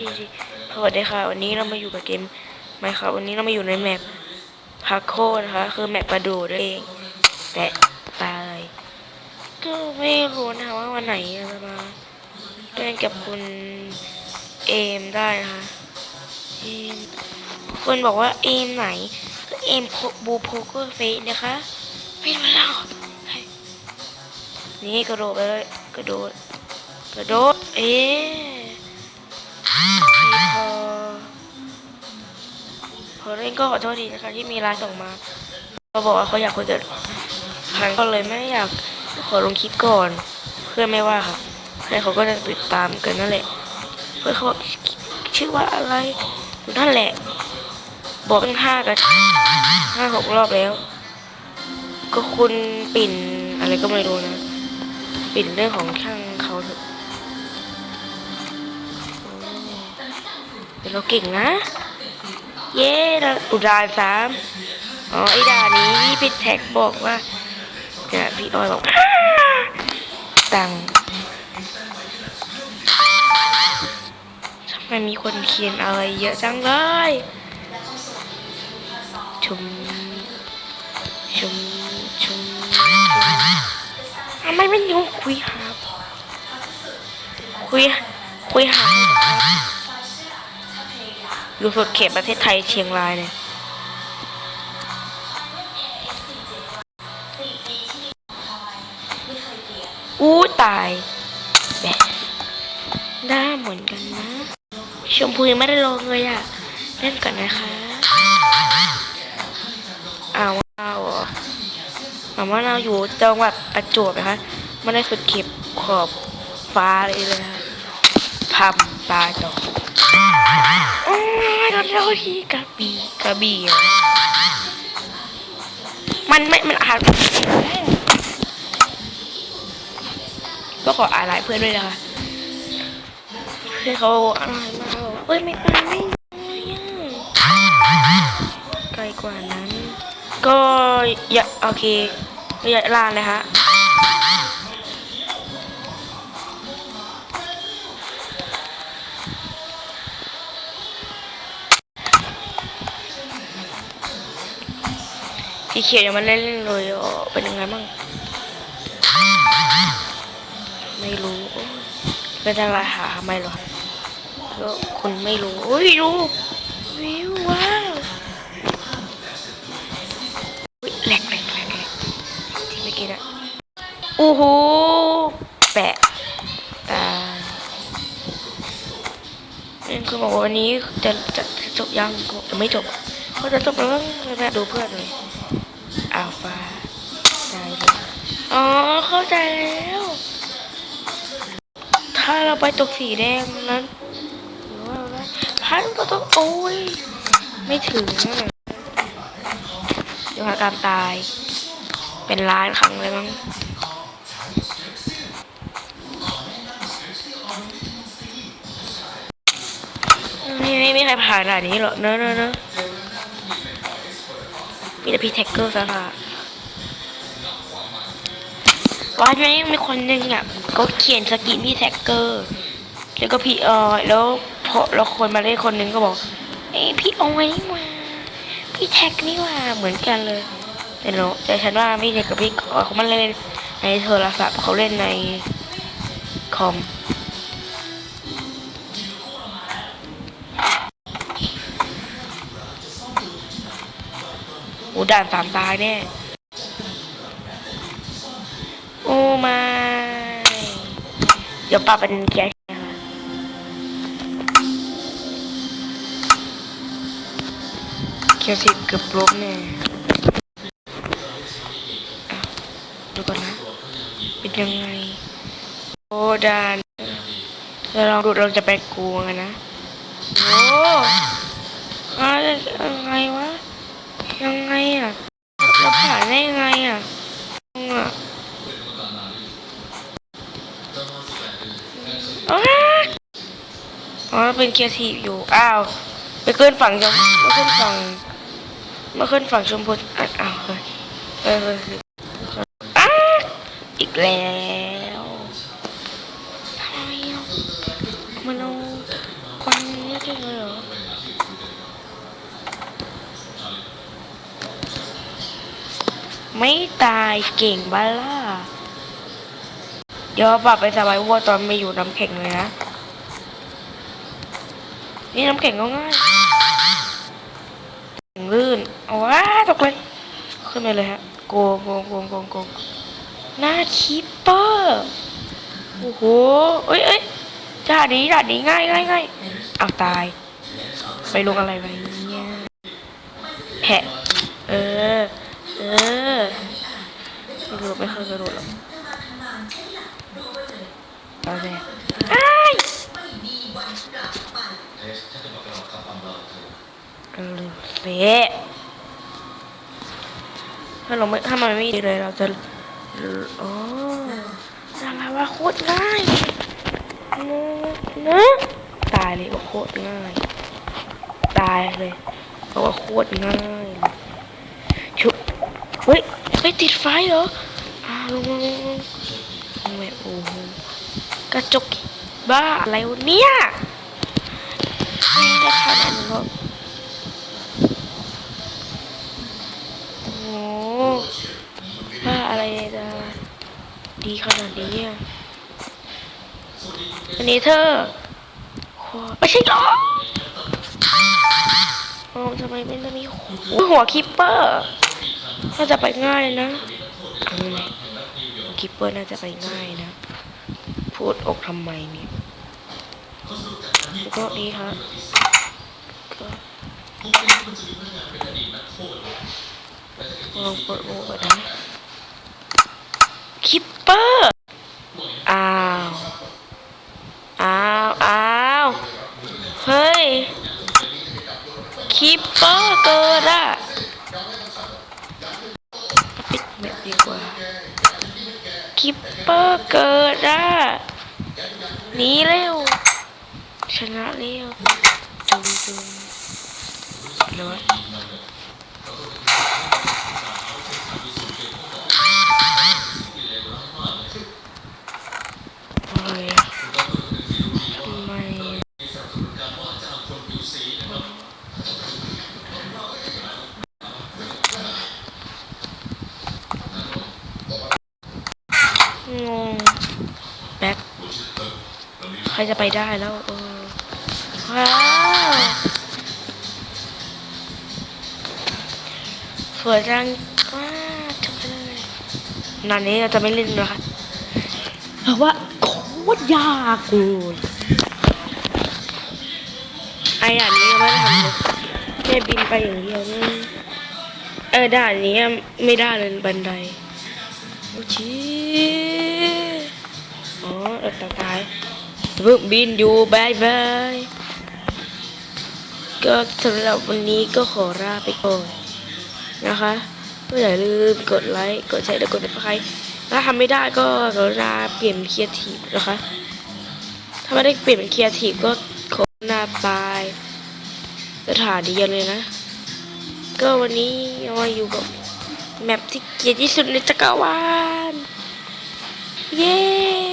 ทีสวัสดีค่ะ วันนี้เรามาอยู่กับเกมไหมครับวันนี้เรามาอยู่ในแมปพาโคนะคะคือแมปประดูนั่นเองแต่ตายก็ไม่รู้นะคะว่าวันไหนจะมาเล่นกับคุณเอมได้นะคะเอมคนบอกว่าเอมไหนก็เอมบูโพเกอร์เฟสนะคะไม่รู้แล้วนี่กระโดดไปเลยกระโดดกระโดดเอ๊ พี่พอพอเล่นก็ขอโทษทีนะคะที่มีไลน์ส่งมาเขาบอกว่าเขาอยากคุยกับพันก็เลยไม่อยากขอลงคลิปก่อน เพื่อนไม่ว่าค่ะเพื่อนเขาก็จะติดตามกันนั่นแหละ เพื่อนเขาชื่อว่าอะไรอยู่นั่นแหละ บอกตั้งห้ากันห้าหกรอบแล้ว ก็คุณปิ่นอะไรก็ไม่รู้นะ ปิ่นเรื่องของช่าง เราเก่งนะ เย้เราอุดานสามอ๋อไอ้ด่านี้พี่แท็กบอกว่าเนี่ยพี่ออยบอกตังทำไมมีคนเขียนอะไรเยอะจังเลยชุมชุมชุมชุมทำไมไม่ยงคุยหาคุยคุยหา อยู่สุดเขตประเทศไทยเชียงรายเลยอู้ตายแบะได้เหมือนกันนะ ชมพูยังไม่ได้ลงเลยอะเล่นก่อนนะคะอ้าวว้าวหมาว่าเราอยู่จังหวัดประจวบนะคะไม่ได้สุดเขตขอบฟ้าเลยเลยนะพับปลาต่อ เราเท่าที่กระบี่กระบี่มันไม่ มันอาจก็ขออะไรเพื่อนด้วยนะคะเพื่อนเขาอะไรมาบอกว่าเอ้ยไม่ไปไม่ได้อะไกลกว่านั้น ก็อย่าโอเคอย่าลานเลยฮะ พี่เขียวยังม่เล่นเลยอ๋อเป็นยังไงบ้างไม่รู้เป็นอะไรหาทำไมหรอก็คุณไม่รู้โอ้ยรู้วิวว้าวอุ๊ยแหลกแหลกแหลกที่เมื่อกี้นะโอ้โหแปะตานี่คือบอกว่าวันนี้จะจะจบยังก็จะไม่จบ ก็จะจบแล้วเลยแม่ดูเพื่อนเลยอัลฟาได้เลยอ๋อ เข้าใจแล้ว ถ้าเราไปตกสีแดงนั้นหรือว่าอะไรพันก็ต้องโอ้ย ไม่ถึงอะเดี๋ยวหาการตาย เป็นล้านครั้งเลยมั้งนี่ไม่มีใครผ่านด่านนี้หรอกเนอะเนอะเนอะ มีแต่พี่แท็กเกอร์ซะค่ะวันนี้มีคนหนึ่งอะเขาเขียนสกินพี่แท็กเกอร์ แล้วก็พี่ออยแล้วพอแล้วคนมาเล่นคนหนึงก็บอกเอ้พี่ออยนี่หว่าพี่แท็กนี่ว่าเหมือนกันเลยแต่หนูแต่ฉันว่าพี่แท็กกับพี่ออยเขาไม่เล่นในโทรศัพท์เขาเล่นในคอม ด่านสามตายแน่ โอ้ไม่เดี๋ยวปรับเป็นเกียร์นะคะเกียร์สิบเกือบล้มแน่อะดูก่อนนะ เป็นยังไง โอ้ดานเราลองดูเราจะไปกลัวกันนะ โอ้อะไรยังไงวะ ยังไงอะเราผ่านได้ยังไงอะงงอะอ๋อเป็นเกียร์ทีอยู่ อ้าวไปขึ้นฝั่งชมมาขึ้นฝั่งมาขึ้นฝั่งชมพูอ้าวเฮ้ยเฮ้ยอ้าอีกแล้วทำไมอะมันเอาปังไม่ใช่เลยเหรอ ไม่ตายเก่งบ้าล่ะ เดี๋ยวปรับไปสบายวัวตอนไม่อยู่น้ำแข็งเลยนะ นี่น้ำแข็งก็ง่ายลื่นว้าตกเลย ขึ้นไปเลยฮะ โกงโกงโกงโกงโกงหน้าคิปเปอร์ โอ้โห เอ้ยเอ้ยด่านี้ด่านี้ง่ายง่ายง่ายเอาตาย ไปลงอะไรไปเนี่ยแผะเออ เฟะถ้าเราไม่ถ้ามันไม่ดีเลยเราจะอ๋อทำไมว่าโคตรง่ายนะตายเลยว่าโคตรง่าย ตายเลยเพราะว่าโคตรง่ายชุบเฮ้ยเฮ้ยติดไฟเหรออ้าวลงลงลงงไมโอ้โหกระจกบ้าอะไรเนี่ยนี่นะคะอันนี้ ดีขนาดนี้อะอันนี้เธอไม่ใช่หรอโอ้ทำไมไม่ได้มีหัวหัวคิปเปอร์น่าจะไปง่ายนะคิปเปอร์น่าจะไปง่ายนะ พูดอกทำไมเนี่ยแล้วก็นี่ครับก็ลองเปิดโอ้ก่อนนะคิปเปอร์อ้าวอ้าวอ้าวเฮ้ย คิปเปอร์เกิดอะปิดแมปดีกว่า คิปเปอร์เกิดอะหนีเร็ว ชนะเร็วจุงจุงเลยวะโอ้ยทำไม งงแบ็คใค รจะไปได้แล้วเออว้าวสวยจังว้าวจบไปเลยนานนี้เราจะไม่เล่นนะคะเพราะว่าโคตรยากกูไอ้ด่านนี้ยังไม่ได้ทำเลยแค่บินไปอย่างเดียวนี่เออด่านนี้ไม่ได้เลยบันไดโอเคอ๋อเออตายตาย เพิ่งบินอยู่บายบาย ก็สำหรับวันนี้ก็ขอลาไปก่อนนะคะก็อย่าลืมกดไลค์กดแชร์และกดติดตามถ้าทำไม่ได้ก็กรุณาเปลี่ยนเป็นครีเอทีฟนะคะ ถ้าไม่ได้เปลี่ยนเป็นครีเอทีฟก็ขอหน้าบายสถานเดียวเลยนะ ก็วันนี้มาอยู่กับแมปที่เกียดที่สุดในจักรวาล เย้